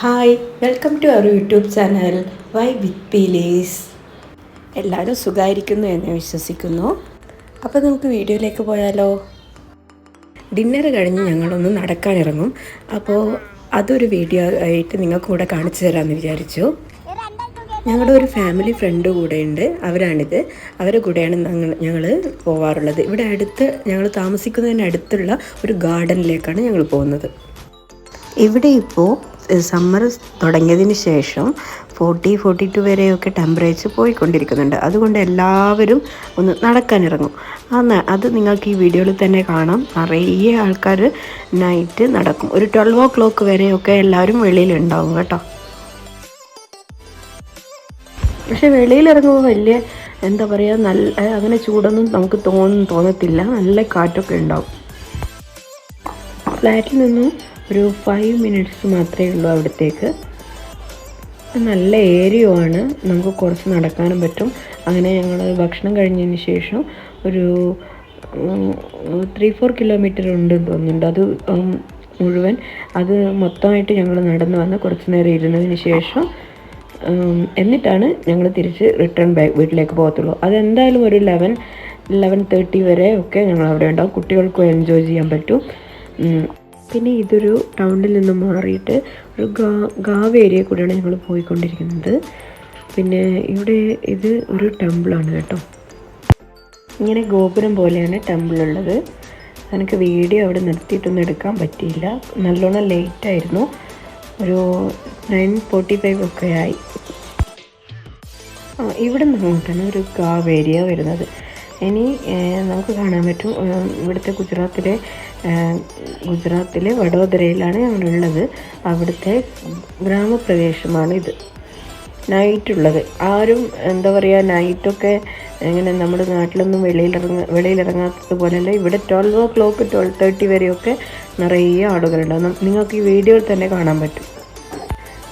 Hi welcome to our YouTube channel Y വിത്ത് പീലീസ് എല്ലാവരും സുഖമായിരിക്കുന്നു എന്ന് വിശ്വസിക്കുന്നു. അപ്പോൾ നമുക്ക് വീഡിയോയിലേക്ക് പോയാലോ? ഡിന്നർ കഴിഞ്ഞ് ഞങ്ങളൊന്ന് നടക്കാനിറങ്ങും അപ്പോൾ അതൊരു വീഡിയോ ആയിട്ട് നിങ്ങൾക്ക് കൂടെ കാണിച്ചു തരാമെന്ന് വിചാരിച്ചു. ഞങ്ങളുടെ ഒരു ഫാമിലി ഫ്രണ്ട് കൂടെയുണ്ട് അവരാണിത്. അവരുടെ കൂടെയാണ് ഞങ്ങൾ ഞങ്ങൾ പോവാറുള്ളത്. ഇവിടെ അടുത്ത് ഞങ്ങൾ താമസിക്കുന്നതിന് അടുത്തുള്ള ഒരു ഗാർഡനിലേക്കാണ് ഞങ്ങൾ പോകുന്നത്. ഇവിടെ ഇപ്പോൾ സമ്മർ തുടങ്ങിയതിന് ശേഷം ഫോർട്ടി ഫോർട്ടി ടു വരെയൊക്കെ ടെമ്പറേച്ചർ പോയിക്കൊണ്ടിരിക്കുന്നുണ്ട്. അതുകൊണ്ട് എല്ലാവരും ഒന്ന് നടക്കാനിറങ്ങും ആ ന- അത് നിങ്ങൾക്ക് ഈ വീഡിയോയിൽ തന്നെ കാണാം. നിറയെ ആൾക്കാർ നൈറ്റ് നടക്കും. ഒരു ട്വൽവ് ഓ ക്ലോക്ക് വരെയൊക്കെ എല്ലാവരും വെളിയിലുണ്ടാവും കേട്ടോ. പക്ഷെ വെളിയിലിറങ്ങുമ്പോൾ വലിയ എന്താ പറയുക നല്ല അങ്ങനെ ചൂടൊന്നും നമുക്ക് തോന്നും തോന്നത്തില്ല. നല്ല കാറ്റൊക്കെ ഉണ്ടാവും. ഫ്ലാറ്റിൽ നിന്നും ഒരു ഫൈവ് മിനിറ്റ്സ് മാത്രമേ ഉള്ളൂ അവിടത്തേക്ക്. നല്ല ഏരിയയാണ് നമുക്ക് കുറച്ച് നടക്കാനും പറ്റും. അങ്ങനെ ഞങ്ങൾ ഭക്ഷണം കഴിഞ്ഞതിന് ശേഷം ഒരു ത്രീ ഫോർ കിലോമീറ്റർ ഉണ്ട് തോന്നുന്നുണ്ട്. അത് മുഴുവൻ. അത് മൊത്തമായിട്ട് ഞങ്ങൾ നടന്നു വന്ന് കുറച്ച് നേരം ഇരുന്നതിന് ശേഷം എന്നിട്ടാണ് ഞങ്ങൾ തിരിച്ച് റിട്ടേൺ ബാക്ക് വീട്ടിലേക്ക് പോകത്തുള്ളൂ. അതെന്തായാലും ഒരു ലെവൻ ലെവൻ തേർട്ടി വരെ ഒക്കെ ഞങ്ങൾ അവിടെ ഉണ്ടാവും. കുട്ടികൾക്കും എൻജോയ് ചെയ്യാൻ പറ്റും. പിന്നെ ഇതൊരു ടൗണിൽ നിന്ന് മാറിയിട്ട് ഒരു ഗാ ഗാവ് ഏരിയ കൂടെയാണ് ഞങ്ങൾ പോയിക്കൊണ്ടിരിക്കുന്നത്. പിന്നെ ഇവിടെ ഇത് ഒരു ടെമ്പിളാണ് കേട്ടോ. ഇങ്ങനെ ഗോപുരം പോലെയാണ് ടെമ്പിൾ ഉള്ളത് എനിക്ക് വീഡിയോ അവിടെ നിർത്തിയിട്ടൊന്നും എടുക്കാൻ പറ്റിയില്ല. നല്ലോണം ലേറ്റായിരുന്നു ഒരു നയൻ ഫോർട്ടി ഫൈവ് ഒക്കെ ആയി. ഇവിടെ നിന്ന് അങ്ങോട്ടാണ് ഒരു ഗാവ് ഏരിയ വരുന്നത്. ഇനി നമുക്ക് കാണാൻ പറ്റും ഇവിടുത്തെ ഗുജറാത്തിലെ ഗുജറാത്തിലെ വഡോദരയിലാണ് ഞങ്ങളുള്ളത്. അവിടുത്തെ ഗ്രാമപ്രദേശമാണ് ഇത്. നൈറ്റുള്ളത്. ആരും എന്താ പറയുക നൈറ്റൊക്കെ ഇങ്ങനെ നമ്മുടെ നാട്ടിലൊന്നും വെളിയിലിറങ്ങ വെളിയിലിറങ്ങാത്തത് പോലെയല്ല ഇവിടെ twelve o'clock twelve thirty വരെയൊക്കെ നിറയെ ആളുകളുണ്ടാവും നിങ്ങൾക്ക് ഈ വീഡിയോയിൽ തന്നെ കാണാൻ പറ്റും.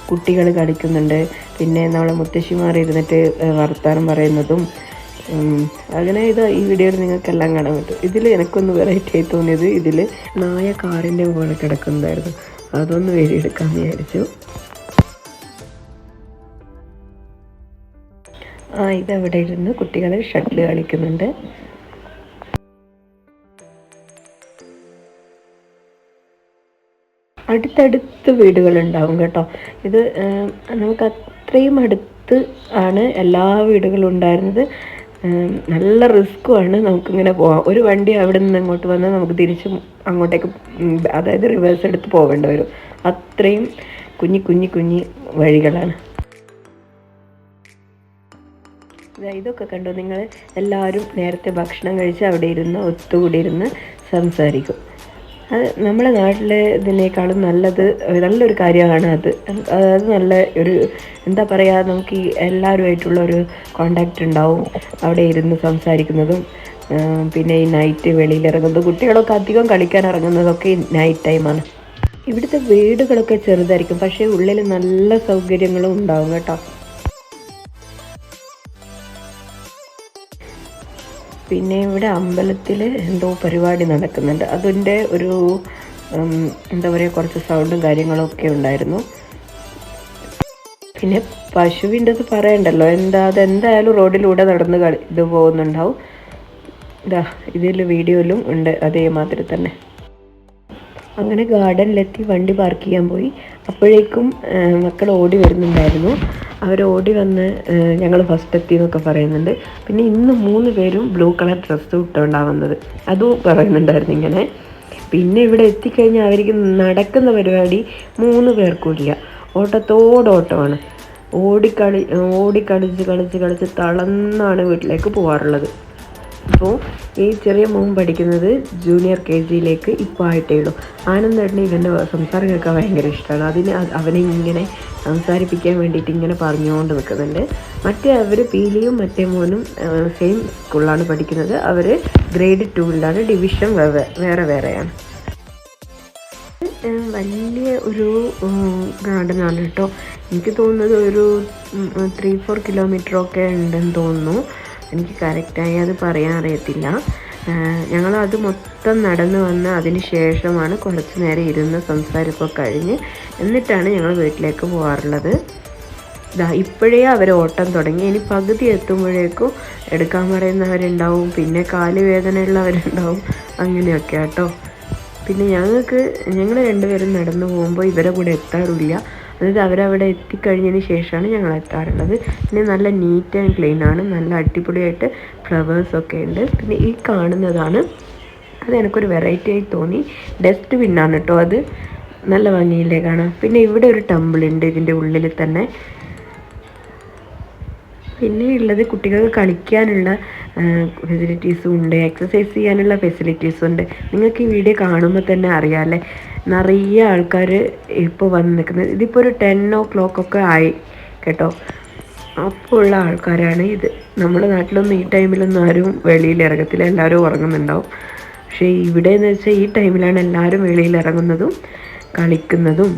കുട്ടികൾ കളിക്കുന്നുണ്ട്. പിന്നെ നമ്മളെ മുത്തശ്ശിമാർ ഇരുന്നിട്ട് വർത്താനം പറയുന്നതും അങ്ങനെ ഇത് ഈ വീഡിയോയിൽ നിങ്ങൾക്കെല്ലാം കാണാൻ പറ്റും. ഇതിൽ എനിക്കൊന്ന് വെറൈറ്റി ആയി തോന്നിയത് ഇതിൽ നായ കാറിന്റെ മുകളിൽ കിടക്കുന്നതായിരുന്നു. അതൊന്ന് വേടിയെടുക്കാമെന്ന് വിചാരിച്ചു. ആ ഇതവിടെ ഇരുന്ന് കുട്ടികളെ ഷട്ടിൽ കളിക്കുന്നുണ്ട്. അടുത്തടുത്ത് വീടുകളുണ്ടാവും കേട്ടോ. ഇത് നമുക്ക് അത്രയും അടുത്ത് ആണ് എല്ലാ വീടുകളും ഉണ്ടായിരുന്നത്. നല്ല റിസ്ക്കുമാണ് നമുക്കിങ്ങനെ പോകാം ഒരു വണ്ടി അവിടെ നിന്ന് അങ്ങോട്ട് വന്നാൽ നമുക്ക് തിരിച്ച് അങ്ങോട്ടേക്ക് അതായത് റിവേഴ്സ് എടുത്ത് പോകേണ്ടി വരും. അത്രയും കുഞ്ഞി കുഞ്ഞി കുഞ്ഞി വഴികളാണ്. ഇതൊക്കെ കണ്ടോ. നിങ്ങൾ എല്ലാവരും നേരത്തെ ഭക്ഷണം കഴിച്ച് അവിടെ ഇരുന്ന് ഒത്തുകൂടിയിരുന്ന് സംസാരിക്കും. അത് നമ്മുടെ നാട്ടിലെ ഇതിനേക്കാളും നല്ലത് നല്ലൊരു കാര്യമാണ് അത്. അത് നല്ല ഒരു എന്താ പറയുക നമുക്ക് ഈ എല്ലാവരുമായിട്ടുള്ള ഒരു കോണ്ടാക്റ്റ് ഉണ്ടാവും. അവിടെ ഇരുന്ന് സംസാരിക്കുന്നതും പിന്നെ ഈ നൈറ്റ് വെളിയിൽ ഇറങ്ങുന്നതും കുട്ടികളൊക്കെ അധികം കളിക്കാൻ ഇറങ്ങുന്നതൊക്കെ നൈറ്റ് ടൈമാണ് ഇവിടുത്തെ വീടുകളൊക്കെ ചെറുതായിരിക്കും പക്ഷേ ഉള്ളിൽ നല്ല സൗകര്യങ്ങളും ഉണ്ടാവും കേട്ടോ. പിന്നെ ഇവിടെ അമ്പലത്തിൽ എന്തോ പരിപാടി നടക്കുന്നുണ്ട്. അതിന്റെ ഒരു എന്താ പറയുക കുറച്ച് സൗണ്ടും കാര്യങ്ങളൊക്കെ ഉണ്ടായിരുന്നു. പിന്നെ പശുവിന്റെ അത് പറയണ്ടല്ലോ. എന്താ അതെന്തായാലും റോഡിലൂടെ നടന്ന് ഇത് പോകുന്നുണ്ടാവും. ഇതാ ഇതിൽ വീഡിയോയിലും ഉണ്ട് അതേമാതിരി തന്നെ. അങ്ങനെ ഗാർഡനിലെത്തി വണ്ടി പാർക്ക് ചെയ്യാൻ പോയി. അപ്പോഴേക്കും മക്കൾ ഓടി വരുന്നുണ്ടായിരുന്നു. അവർ ഓടി വന്ന് ഞങ്ങൾ ഫസ്റ്റ് എത്തി എന്നൊക്കെ പറയുന്നുണ്ട്. പിന്നെ ഇന്ന് മൂന്ന് പേരും ബ്ലൂ കളർ ഡ്രസ്സ് ഇട്ടുകൊണ്ടാവുന്നത് അതും പറയുന്നുണ്ടായിരുന്നു ഇങ്ങനെ. പിന്നെ ഇവിടെ എത്തിക്കഴിഞ്ഞാൽ അവർക്ക് നടക്കുന്ന പരിപാടി മൂന്ന് പേർക്കും ഇല്ല. ഓട്ടത്തോടോട്ടമാണ് ഓടിക്കളി ഓടിക്കളിച്ച് കളിച്ച് കളിച്ച് തളർന്നാണ് വീട്ടിലേക്ക് പോകാറുള്ളത് അപ്പോൾ ഈ ചെറിയ മോൻ പഠിക്കുന്നത് ജൂനിയർ കെ ജിയിലേക്ക് ഇപ്പോൾ ആയിട്ടേ ഉള്ളൂ. ആനന്ദേട്ടന് ഇവന്റെ സംസാരം കേൾക്കാൻ ഭയങ്കര ഇഷ്ടമാണ്. അതിന് അത് അവനെ ഇങ്ങനെ സംസാരിപ്പിക്കാൻ വേണ്ടിയിട്ട് ഇങ്ങനെ പറഞ്ഞുകൊണ്ട് നിൽക്കുന്നുണ്ട്. മറ്റേ അവർ പീലിയും മറ്റേ മോനും സെയിം സ്കൂളിലാണ് പഠിക്കുന്നത്. അവർ ഗ്രേഡ് ടൂവിലാണ് ഡിവിഷൻ വേറെ വേറെ വേറെയാണ്. വലിയ ഒരു ഗാർഡനാണ് കേട്ടോ. എനിക്ക് തോന്നുന്നത് ഒരു ത്രീ ഫോർ കിലോമീറ്റർ ഒക്കെ ഉണ്ടെന്ന് തോന്നുന്നു. എനിക്ക് കറക്റ്റായി അത് പറയാൻ അറിയത്തില്ല. ഞങ്ങൾ അത് മൊത്തം നടന്നു വന്ന് അതിന് ശേഷമാണ് കുറച്ച് നേരം ഇരുന്ന് സംസാരമൊക്കെ കഴിഞ്ഞ് എന്നിട്ടാണ് ഞങ്ങൾ വീട്ടിലേക്ക് പോകാറുള്ളത് ഇതാ ഇപ്പോഴേ അവർ ഓട്ടം തുടങ്ങി. ഇനി പകുതി എത്തുമ്പോഴേക്കും എടുക്കാൻ പറയുന്നവരുണ്ടാവും പിന്നെ കാൽ വേദനയുള്ളവരുണ്ടാവും അങ്ങനെയൊക്കെ കേട്ടോ പിന്നെ ഞങ്ങൾക്ക് ഞങ്ങൾ രണ്ടുപേരും നടന്നു പോകുമ്പോൾ ഇവരെ കൂടെ എത്താറില്ല. അതായത് അവരവിടെ എത്തിക്കഴിഞ്ഞതിന് ശേഷമാണ് ഞങ്ങൾ എത്താറുള്ളത്. പിന്നെ നല്ല നീറ്റ് ആൻഡ് ക്ലീൻ ആണ്. നല്ല അടിപൊളിയായിട്ട് ഫ്ലവേഴ്സൊക്കെ ഉണ്ട്. പിന്നെ ഈ കാണുന്നതാണ്. അത് എനിക്കൊരു വെറൈറ്റി ആയി തോന്നി. ഡസ്റ്റ് ബിന്നാണ് കേട്ടോ അത്. നല്ല ഭംഗിയില്ലേ കാണാം പിന്നെ ഇവിടെ ഒരു ടെമ്പിൾ ഉണ്ട് ഇതിന്റെ ഉള്ളിൽ തന്നെ. പിന്നെ ഉള്ളത് കുട്ടികൾക്ക് കളിക്കാനുള്ള ഫെസിലിറ്റീസും ഉണ്ട് എക്സസൈസ് ചെയ്യാനുള്ള ഫെസിലിറ്റീസും ഉണ്ട്. നിങ്ങൾക്ക് ഈ വീഡിയോ കാണുമ്പോൾ തന്നെ അറിയാമല്ലേ നിറയെ ആൾക്കാർ ഇപ്പോൾ വന്ന് നിൽക്കുന്നത്. ഇതിപ്പോൾ ഒരു ടെൻ ഓ ക്ലോക്ക് ഒക്കെ ആയി കേട്ടോ. അപ്പോൾ ഉള്ള ആൾക്കാരാണ് ഇത്. നമ്മുടെ നാട്ടിലൊന്നും ഈ ടൈമിലൊന്നും ആരും വെളിയിൽ ഇറങ്ങത്തില്ല. എല്ലാവരും ഉറങ്ങുന്നുണ്ടാവും. പക്ഷേ ഇവിടെ എന്ന് വെച്ചാൽ ഈ ടൈമിലാണ് എല്ലാവരും വെളിയിൽ ഇറങ്ങുന്നതും കളിക്കുന്നതും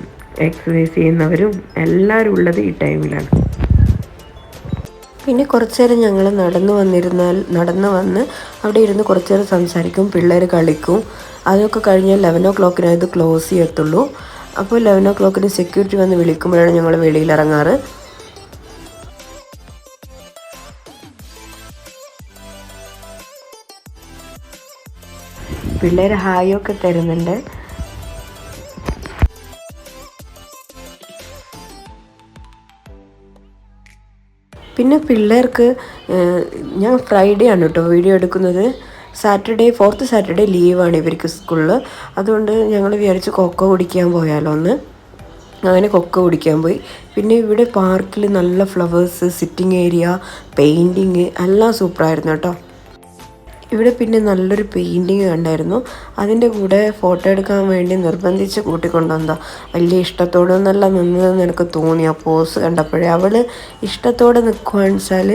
എക്സസൈസ് ചെയ്യുന്നവരും എല്ലാവരും ഉള്ളത് ഈ ടൈമിലാണ് പിന്നെ കുറച്ചു നേരം ഞങ്ങൾ നടന്നു വന്നിരുന്നാൽ നടന്നു വന്ന് അവിടെ ഇരുന്ന് കുറച്ച് നേരം സംസാരിക്കും പിള്ളേർ കളിക്കും. അതൊക്കെ കഴിഞ്ഞാൽ ലെവൻ ഓ ക്ലോക്കിന് ഇത് ക്ലോസ് ചെയ്യത്തുള്ളൂ. അപ്പോൾ ലെവൻ ഓ ക്ലോക്കിന് സെക്യൂരിറ്റി വന്ന് വിളിക്കുമ്പോഴാണ് ഞങ്ങൾ വെളിയിൽ ഇറങ്ങാറ് പിള്ളേർ ഹായൊക്കെ തരുന്നുണ്ട്. പിന്നെ പിള്ളേർക്ക് ഞാൻ ഫ്രൈഡേ ആണ് കേട്ടോ വീഡിയോ എടുക്കുന്നത്. സാറ്റർഡേ ഫോർത്ത് സാറ്റർഡേ ലീവാണ് ഇവർക്ക് സ്കൂളിൽ അതുകൊണ്ട് ഞങ്ങൾ വിചാരിച്ച് കൊക്കോ കുടിക്കാൻ പോയാലോ ഒന്ന് അങ്ങനെ കൊക്ക കുടിക്കാൻ പോയി. പിന്നെ ഇവിടെ പാർക്കിൽ നല്ല ഫ്ലവേഴ്സ് സിറ്റിംഗ് ഏരിയ പെയിന്റിങ് എല്ലാം സൂപ്പറായിരുന്നു കേട്ടോ. ഇവിടെ പിന്നെ നല്ലൊരു പെയിന്റിങ് കണ്ടായിരുന്നു. അതിന്റെ കൂടെ ഫോട്ടോ എടുക്കാൻ വേണ്ടി നിർബന്ധിച്ച് കൂട്ടിക്കൊണ്ടുവന്നതാ. വലിയ ഇഷ്ടത്തോടെ നല്ല നിന്നതെന്ന് എനിക്ക് തോന്നി. ആ പോസ് കണ്ടപ്പോഴേ അവൾ ഇഷ്ടത്തോടെ നിൽക്കുകയാണെന്ന് വെച്ചാൽ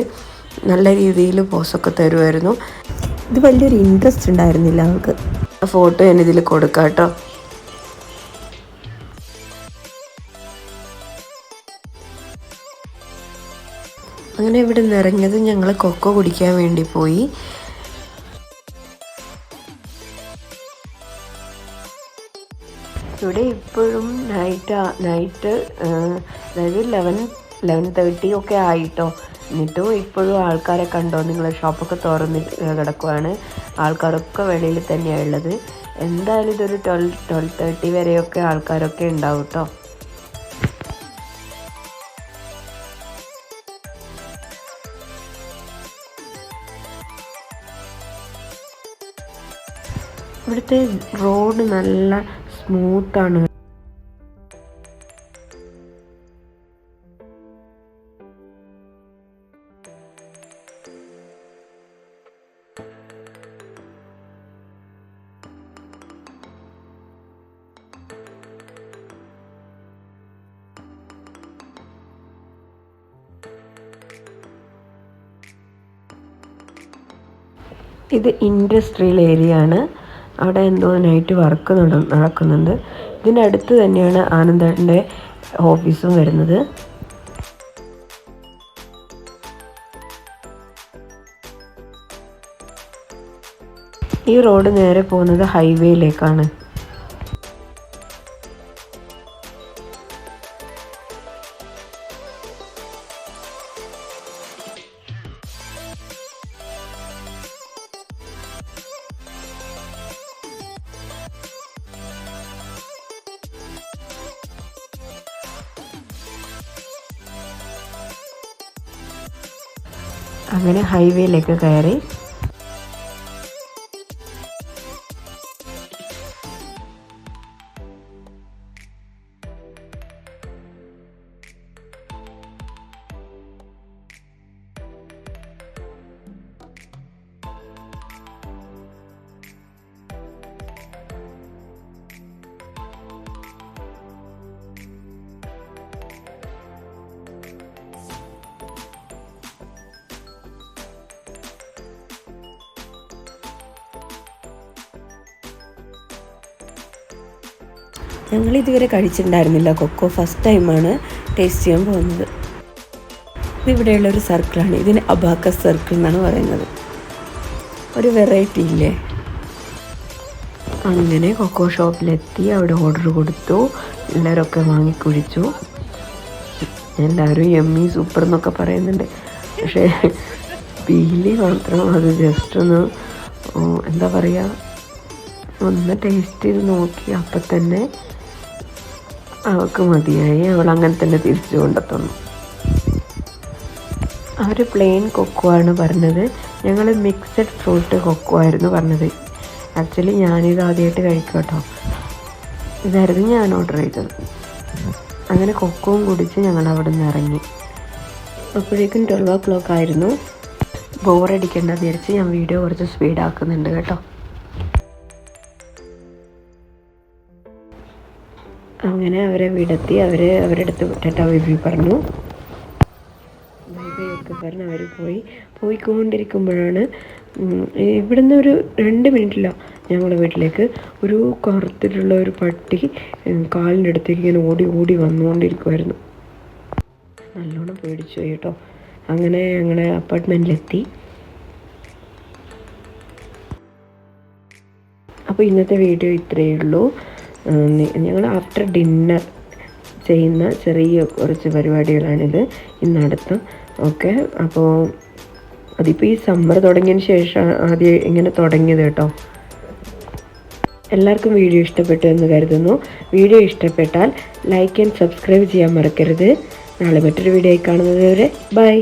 നല്ല രീതിയിൽ പോസൊക്കെ തരുമായിരുന്നു ഇത് വലിയൊരു ഇൻട്രസ്റ്റ് ഉണ്ടായിരുന്നില്ല അവൾക്ക്. ആ ഫോട്ടോ ഞാൻ ഇതിൽ കൊടുക്കാം കേട്ടോ. അങ്ങനെ ഇവിടെ നിറഞ്ഞത് ഞങ്ങൾ കൊക്കോ കുടിക്കാൻ വേണ്ടി പോയി. ഇവിടെ ഇപ്പോഴും നൈറ്റ് നൈറ്റ് അതായത് ലെവൻ ലെവൻ തേർട്ടി ഒക്കെ ആയിട്ടോ. എന്നിട്ടും ഇപ്പോഴും ആൾക്കാരെ കണ്ടോ? നിങ്ങൾ ഷോപ്പൊക്കെ തുറന്നിട്ട് കിടക്കുവാണ്. ആൾക്കാരൊക്കെ വെളിയിൽ തന്നെയാണ് ഉള്ളത്. എന്തായാലും ഇതൊരു ട്വൽവ് ട്വൽവ് തേർട്ടി വരെയൊക്കെ ആൾക്കാരൊക്കെ ഉണ്ടാവും കേട്ടോ ഇവിടുത്തെ റോഡ് നല്ല സ്മൂത്താണ്. ഇത് ഇൻഡസ്ട്രിയൽ ഏരിയ ആണ്. അവിടെ എന്തോ നൈറ്റ് വർക്ക് നടക്കുന്നുണ്ട്. ഇതിനടുത്ത് തന്നെയാണ് ആനന്ദേട്ടന്റെ ഓഫീസും വരുന്നത്. ഈ റോഡ് നേരെ പോകുന്നത് ഹൈവേയിലേക്കാണ് അങ്ങനെ ഹൈവേയിലേക്ക് കയറി ഞങ്ങൾ ഇതുവരെ കഴിച്ചിട്ടുണ്ടായിരുന്നില്ല. കൊക്കോ ഫസ്റ്റ് ടൈമാണ് ടേസ്റ്റ് ചെയ്യാൻ പോകുന്നത്. ഇതിവിടെയുള്ള ഒരു സർക്കിളാണ്. ഇതിന് അബാക്ക സർക്കിൾ എന്നാണ് പറയുന്നത്. ഒരു വെറൈറ്റി ഇല്ലേ? അങ്ങനെ കൊക്കോ ഷോപ്പിലെത്തി. അവിടെ ഓർഡർ കൊടുത്തു. എല്ലാവരൊക്കെ വാങ്ങിക്കുഴിച്ചു എല്ലാവരും എമ്മി സൂപ്പർ എന്നൊക്കെ പറയുന്നുണ്ട്. പക്ഷേ പീലി മാത്രം. അത് ജസ്റ്റ് ഒന്ന് എന്താ പറയുക ഒന്ന് ടേസ്റ്റ് ചെയ്ത് നോക്കി. അപ്പം തന്നെ അവൾക്ക് മതിയായി. അവൾ അങ്ങനെ തന്നെ തിരിച്ചു കൊണ്ടെത്തുന്നു. അവർ പ്ലെയിൻ കൊക്കോ ആണ് പറഞ്ഞത്. ഞങ്ങൾ മിക്സഡ് ഫ്രൂട്ട് കൊക്കോ ആയിരുന്നു പറഞ്ഞത്. ആക്ച്വലി ഞാനിത് ആദ്യമായിട്ട് കഴിക്കും കേട്ടോ ഇതായിരുന്നു ഞാൻ ഓർഡർ ചെയ്തത്. അങ്ങനെ കൊക്കവും കുടിച്ച് ഞങ്ങൾ അവിടെ നിന്ന് ഇറങ്ങി. അപ്പോഴേക്കും ട്വൽവ് ഓ ക്ലോക്ക് ആയിരുന്നു ബോറടിക്കേണ്ടെന്ന് വിചാരിച്ച് ഞാൻ വീഡിയോ കുറച്ച് സ്പീഡാക്കുന്നുണ്ട് കേട്ടോ. അങ്ങനെ അവരെ വിടത്തി അവർ അവരുടെ അടുത്ത് ടാറ്റ ബൈബി പറഞ്ഞു. ബൈ ബൈ ഒക്കെ പറഞ്ഞ് അവർ പോയി പോയിക്കൊണ്ടിരിക്കുമ്പോഴാണ് ഇവിടുന്ന് ഒരു രണ്ട് മിനിറ്റില്ല ഞങ്ങളുടെ വീട്ടിലേക്ക് ഒരു കറുത്തിട്ടുള്ള ഒരു പട്ടി കാലിന്റെ അടുത്തേക്ക് ഇങ്ങനെ ഓടി ഓടി വന്നുകൊണ്ടിരിക്കുമായിരുന്നു നല്ലോണം പേടിച്ചു പോയി കേട്ടോ. അങ്ങനെ ഞങ്ങളെ അപ്പാർട്ട്മെന്റിലെത്തി അപ്പോൾ ഇന്നത്തെ വീഡിയോ ഇത്രയേ ഉള്ളൂ. ഞങ്ങൾ ആഫ്റ്റർ ഡിന്നർ ചെയ്യുന്ന ചെറിയ കുറച്ച് പരിപാടികളാണിത് ഇന്നടുത്ത് ഓക്കെ അപ്പോൾ അതിപ്പോൾ ഈ സമ്മർ തുടങ്ങിയതിന് ശേഷം ആദ്യം ഇങ്ങനെ തുടങ്ങിയത് കേട്ടോ. എല്ലാവർക്കും വീഡിയോ ഇഷ്ടപ്പെട്ടു എന്ന് കരുതുന്നു. വീഡിയോ ഇഷ്ടപ്പെട്ടാൽ ലൈക്ക് ആൻഡ് സബ്സ്ക്രൈബ് ചെയ്യാൻ മറക്കരുത്. നാളെ മറ്റൊരു വീഡിയോ കാണുന്നത് വരെ ബൈ